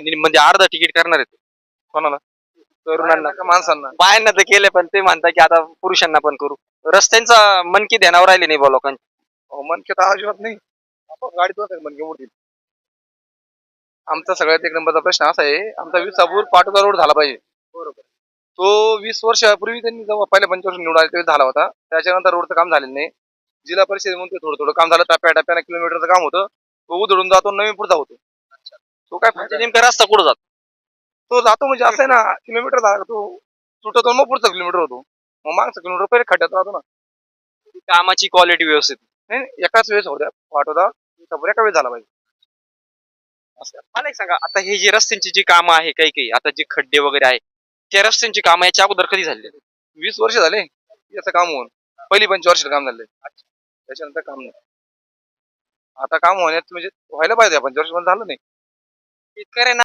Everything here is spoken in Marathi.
की म्हणजे अर्ध तिकीट करणार आहेत. कोणाला? तरुणांना. का माणसांना? बायांना तर केले पण ते म्हणतात की आता पुरुषांना पण करू. रस्त्यांचा मनकी ध्यानावर राहिले नाही बा लोकांच्या अहो, मनके तर अजिबात नाही. आपण गाडीत बसायचं मनके उडतील आमचा सगळ्यात एक नंबरचा प्रश्न असा आहे आमचा विसापूर पाटोदा रोड झाला पाहिजे. बरोबर. तो वीस वर्षापूर्वी त्यांनी जेव्हा पहिल्या पंचवर्ष निवडून आले तेव्हा झाला होता. त्याच्यानंतर रोडचं काम झालेलं नाही. जिल्हा परिषद म्हणून थोडं थोडं काम झालं टप्प्या टप्प्याने किलोमीटरचं काम होतं. तो उधळून जातो नवीन पुढचा होतो. तो काय म्हणजे नेमका रस्ता कुठं जातो? तो जातो म्हणजे असं आहे ना किलोमीटर झाला तो सुटतो मग पुढचा किलोमीटर होतो. मग मागचा किलोमीटर पहिले खड्ड्यात राहतो ना. कामाची क्वालिटी व्यवस्थित. नाही नाही, एकाच वेळेस होत्या पाठवता विसापूर एका वेळेस झाला पाहिजे. मला एक सांगा आता हे जे रस्त्यांची जी कामं आहे काही काही आता जे खड्डे वगैरे आहे त्या रस्त्यांची कामं याच्या अगोदर कधी झाली? वीस वर्ष झाले याचं काम होऊन. पहिली पंचवर्षाचं काम झालंय त्याच्यानंतर काम नाही. आता काम होण्यात म्हणजे व्हायला पाहिजे पंचवर्ष पण झालं नाही. शेतकऱ्यांना